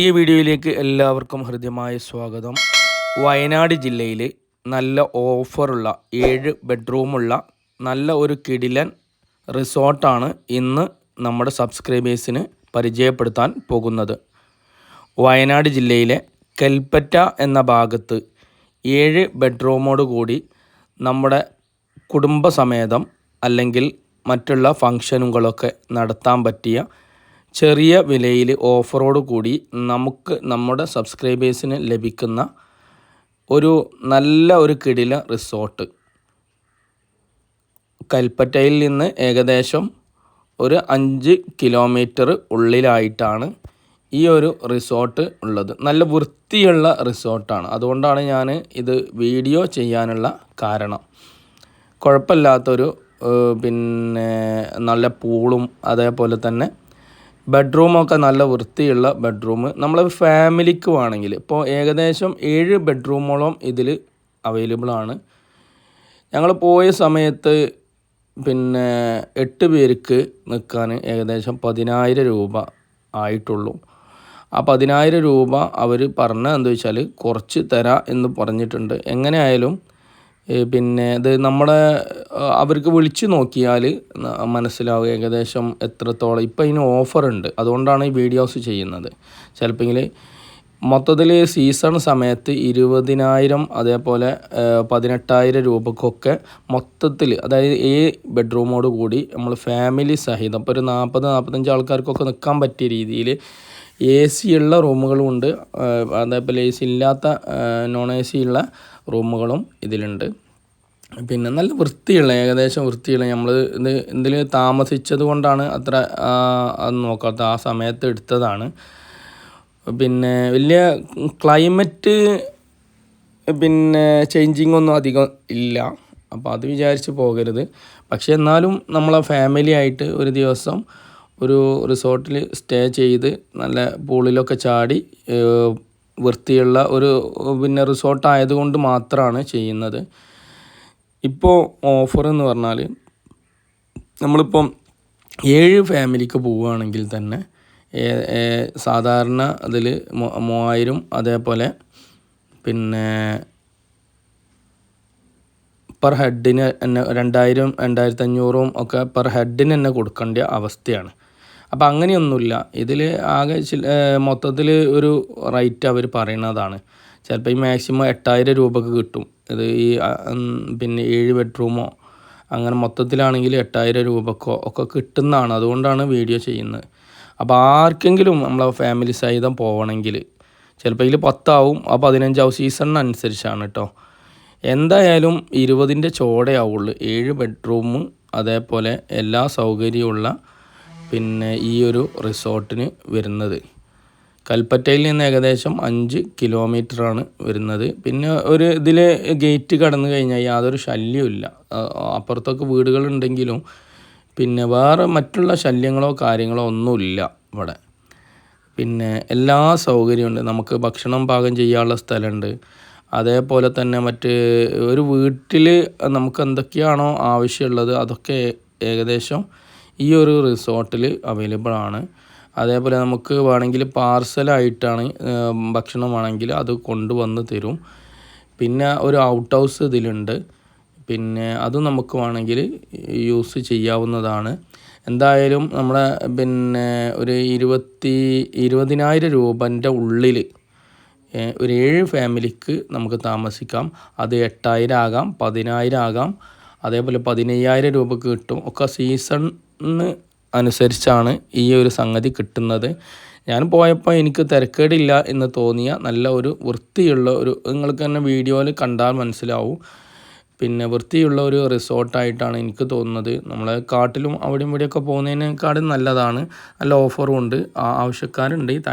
പുതിയ വീഡിയോയിലേക്ക് എല്ലാവർക്കും ഹൃദ്യമായ സ്വാഗതം. വയനാട് ജില്ലയിൽ നല്ല ഓഫറുള്ള ഏഴ് ബെഡ്റൂമുള്ള നല്ല ഒരു കിടിലൻ റിസോർട്ടാണ് ഇന്ന് നമ്മുടെ സബ്സ്ക്രൈബേഴ്സിന് പരിചയപ്പെടുത്താൻ പോകുന്നത്. വയനാട് ജില്ലയിലെ കൽപ്പറ്റ എന്ന ഭാഗത്ത് ഏഴ് ബെഡ്റൂമോട് കൂടി നമ്മുടെ കുടുംബസമേതം അല്ലെങ്കിൽ മറ്റുള്ള ഫങ്ഷനുകളൊക്കെ നടത്താൻ പറ്റിയ ചെറിയ വിലയിൽ ഓഫറോട് കൂടി നമുക്ക് നമ്മുടെ സബ്സ്ക്രൈബേഴ്സിന് ലഭിക്കുന്ന ഒരു നല്ല ഒരു കിടില റിസോർട്ട്. കൽപ്പറ്റയിൽ നിന്ന് ഏകദേശം ഒരു അഞ്ച് കിലോമീറ്റർ ഉള്ളിലായിട്ടാണ് ഈ ഒരു റിസോർട്ട് ഉള്ളത്. നല്ല വൃത്തിയുള്ള റിസോർട്ടാണ്. അതുകൊണ്ടാണ് ഞാൻ ഇത് വീഡിയോ ചെയ്യാനുള്ള കാരണം. കുഴപ്പമില്ലാത്തൊരു പിന്നെ നല്ല പൂളും അതേപോലെ തന്നെ ബെഡ്റൂമൊക്കെ നല്ല വൃത്തിയുള്ള ബെഡ്റൂം. നമ്മൾ ഫാമിലിക്ക് വേണമെങ്കിൽ. ഇപ്പോൾ ഏകദേശം ഏഴ് ബെഡ്റൂമോളം ഇതിൽ അവൈലബിൾ ആണ്. ഞങ്ങൾ പോയ സമയത്ത് പിന്നെ എട്ട് പേർക്ക് നിൽക്കാൻ ഏകദേശം പതിനായിരം രൂപ ആയിട്ടുള്ളൂ. ആ പതിനായിരം രൂപ അവർ പറഞ്ഞ എന്താ വെച്ചാൽ കുറച്ച് തരാം എന്ന് പറഞ്ഞിട്ടുണ്ട്. എങ്ങനെയായാലും പിന്നെ ഇത് നമ്മുടെ അവർക്ക് വിളിച്ച് നോക്കിയാൽ മനസ്സിലാവും ഏകദേശം എത്രത്തോളം ഇപ്പം ഇതിന് ഓഫറുണ്ട്. അതുകൊണ്ടാണ് ഈ വീഡിയോസ് ചെയ്യുന്നത്. ചിലപ്പോൾ മൊത്തത്തിൽ സീസൺ സമയത്ത് ഇരുപതിനായിരം അതേപോലെ പതിനെട്ടായിരം രൂപക്കൊക്കെ മൊത്തത്തിൽ അതായത് ഈ ബെഡ്റൂമോട് കൂടി നമ്മൾ ഫാമിലി സഹിതം ഇപ്പോൾ ഒരു നാൽപ്പത് നാൽപ്പത്തഞ്ച് ആൾക്കാർക്കൊക്കെ നിൽക്കാൻ പറ്റിയ രീതിയിൽ എ സി ഉള്ള റൂമുകളും ഉണ്ട്. അതേപോലെ എ സി ഇല്ലാത്ത നോൺ എ സി ഉള്ള റൂമുകളും ഇതിലുണ്ട്. പിന്നെ നല്ല വൃത്തിയുള്ള ഏകദേശം വൃത്തിയുള്ള നമ്മൾ ഇത് ഇതിൽ താമസിച്ചത് കൊണ്ടാണ് അത്ര അത് നോക്കാത്ത ആ സമയത്ത് എടുത്തതാണ്. പിന്നെ വലിയ ക്ലൈമറ്റ് പിന്നെ ചേഞ്ചിങ് ഒന്നും അധികം ഇല്ല. അപ്പോൾ അത് വിചാരിച്ച് പോകരുത്. പക്ഷേ എന്നാലും നമ്മളെ ഫാമിലി ആയിട്ട് ഒരു ദിവസം ഒരു റിസോർട്ടിൽ സ്റ്റേ ചെയ്ത് നല്ല പൂളിലൊക്കെ ചാടി വൃത്തിയുള്ള ഒരു പിന്നെ റിസോർട്ട് ആയതുകൊണ്ട് മാത്രമാണ് ചെയ്യുന്നത്. ഇപ്പോൾ ഓഫർ എന്ന് പറഞ്ഞാൽ നമ്മളിപ്പം ഏഴ് ഫാമിലിക്ക് പോവുകയാണെങ്കിൽ തന്നെ സാധാരണ അതിൽ മൂവായിരം അതേപോലെ പിന്നെ പെർ ഹെഡിന് തന്നെ രണ്ടായിരം രണ്ടായിരത്തി അഞ്ഞൂറും ഒക്കെ പെർ ഹെഡിന് തന്നെ കൊടുക്കേണ്ട അവസ്ഥയാണ്. അപ്പം അങ്ങനെയൊന്നുമില്ല. ഇതിൽ ആകെ മൊത്തത്തിൽ ഒരു റേറ്റ് അവർ പറയുന്നതാണ്. ചിലപ്പോൾ ഈ മാക്സിമം എട്ടായിരം രൂപക്ക് കിട്ടും. ഇത് ഈ പിന്നെ ഏഴ് ബെഡ്റൂമോ അങ്ങനെ മൊത്തത്തിലാണെങ്കിൽ എട്ടായിരം രൂപക്കോ ഒക്കെ കിട്ടുന്നതാണ്. അതുകൊണ്ടാണ് വീഡിയോ ചെയ്യുന്നത്. അപ്പോൾ ആർക്കെങ്കിലും നമ്മളെ ഫാമിലി സഹിതം പോകണമെങ്കിൽ ചിലപ്പോൾ ഇതിൽ പത്താവും ആ പതിനഞ്ചാവും സീസണിനനുസരിച്ചാണ് കേട്ടോ എന്തായാലും ഇരുപതിന്റെ ചോടയാവുള്ളൂ ഏഴ് ബെഡ്റൂം അതേപോലെ എല്ലാ സൗകര്യമുള്ള പിന്നെ ഈ ഒരു റിസോർട്ടിന് വരുന്നത്. കൽപ്പറ്റയിൽ നിന്ന് ഏകദേശം അഞ്ച് കിലോമീറ്ററാണ് വരുന്നത്. പിന്നെ ഒരു ഇതിൽ ഗേറ്റ് കടന്നു കഴിഞ്ഞാൽ യാതൊരു ശല്യമില്ല അപ്പുറത്തൊക്കെ വീടുകളുണ്ടെങ്കിലും പിന്നെ വേറെ മറ്റുള്ള ശല്യങ്ങളോ കാര്യങ്ങളോ ഒന്നുമില്ല ഇവിടെ. പിന്നെ എല്ലാ സൗകര്യമുണ്ട് നമുക്ക് ഭക്ഷണം പാകം ചെയ്യാനുള്ള സ്ഥലമുണ്ട്. അതേപോലെ തന്നെ മറ്റ് ഒരു വീട്ടിൽ നമുക്ക് എന്തൊക്കെയാണോ ആവശ്യമുള്ളത് അതൊക്കെ ഏകദേശം ഈ ഒരു റിസോർട്ടിൽ അവൈലബിൾ ആണ് അതേപോലെ നമുക്ക് വേണമെങ്കിൽ പാർസലായിട്ടാണ് ഭക്ഷണം വേണമെങ്കിൽ അത് കൊണ്ടുവന്ന് തരും. പിന്നെ ഒരു ഔട്ട് ഹൗസ് ഇതിലുണ്ട്. പിന്നെ അത് നമുക്ക് വേണമെങ്കിൽ യൂസ് ചെയ്യാവുന്നതാണ്. എന്തായാലും നമ്മുടെ പിന്നെ ഒരു ഇരുപത്തി ഇരുപതിനായിരം രൂപന്റെ ഉള്ളിൽ ഒരു ഏഴ് ഫാമിലിക്ക് നമുക്ക് താമസിക്കാം. അത് എട്ടായിരം ആകാം പതിനായിരം ആകാം. അതേപോലെ പതിനയ്യായിരം രൂപക്ക് കിട്ടും. ഒക്കെ സീസണിന് അനുസരിച്ചാണ് ഈ ഒരു സംഗതി കിട്ടുന്നത്. ഞാൻ പോയപ്പോൾ എനിക്ക് തിരക്കേടില്ല എന്ന് തോന്നിയ നല്ല ഒരു വൃത്തിയുള്ള ഒരു നിങ്ങൾക്ക് തന്നെ വീഡിയോയിൽ കണ്ടാൽ മനസ്സിലാവും. പിന്നെ വൃത്തിയുള്ള ഒരു റിസോർട്ടായിട്ടാണ് എനിക്ക് തോന്നുന്നത്. നമ്മൾ കാട്ടിലും അവിടെയും ഇവിടെയൊക്കെ പോകുന്നതിനേക്കാളും നല്ലതാണ്. നല്ല ഓഫറും ഉണ്ട്. ആവശ്യക്കാരുണ്ട്.